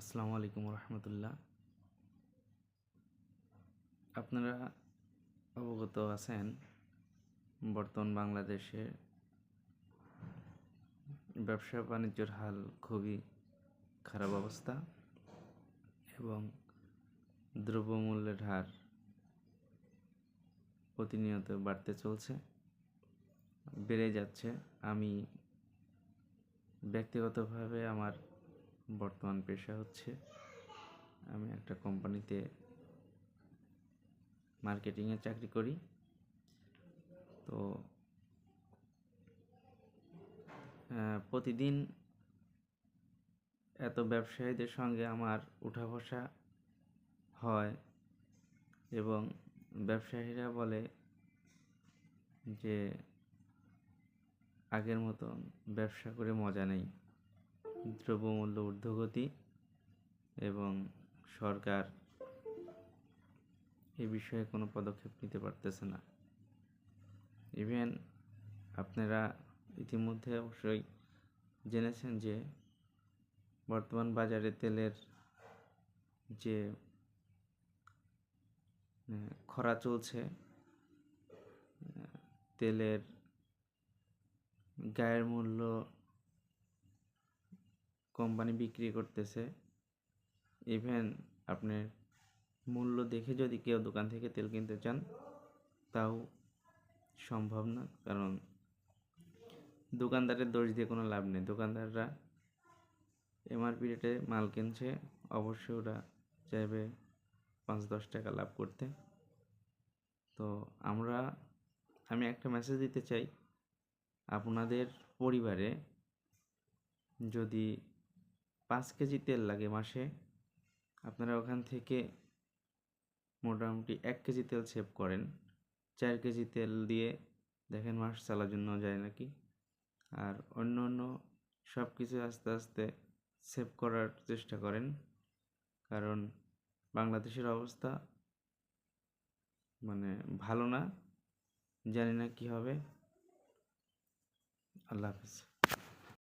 আসসালামু আলাইকুম রহমতুল্লাহ। আপনারা অবগত আছেন বর্তমান বাংলাদেশে ব্যবসা বাণিজ্যের হাল খুবই খারাপ অবস্থা এবং দ্রব্যমূল্যের হার প্রতিনিয়ত বাড়তে চলছে, বেড়ে যাচ্ছে। আমি ব্যক্তিগতভাবে আমার বর্তমান পেশা হচ্ছে, আমি একটা কোম্পানিতে মার্কেটিংয়ে চাকরি করি। তো প্রতিদিন এত ব্যবসায়ীদের সঙ্গে আমার উঠা বসা হয় এবং ব্যবসায়ীরা বলে যে, আগের মতন ব্যবসা করে মজা নেই। দ্রব্যমূল্য ঊর্ধ্বগতি এবং সরকার এ বিষয়ে কোনো পদক্ষেপ নিতে পারতেছে না। ইভেন আপনারা ইতিমধ্যে অবশ্যই জেনেছেন যে বর্তমান বাজারে তেলের যে খরা চলছে তেলের গায়ের মূল্য কোম্পানি বিক্রি করতেছে। ইভেন আপনার মূল্য দেখে যদি কেউ দোকান থেকে তেল কিনতে চান, তাও সম্ভব না। কারণ দোকানদারের দোষ দিয়ে কোনো লাভ নেই। দোকানদাররা এমআরপি রেটে মাল কিনছে, অবশ্যই ওরা চাইবে পাঁচ দশ টাকা লাভ করতে। তো আমরা, আমি একটা মেসেজ দিতে চাই, আপনাদের পরিবারে যদি পাঁচ কেজি তেল লাগে মাসে। আপনারা ওখান থেকে মোটামুটি এক কেজি তেল সেভ করেন। চার কেজি তেল দিয়ে দেখেন মাস চালার জন্য যায় নাকি। আর অন্য অন্য সব কিছু আস্তে আস্তে সেভ করার চেষ্টা করেন। কারণ বাংলাদেশের অবস্থা মানে ভালো না। জানি না কি হবে। আল্লাহ হাফিজ।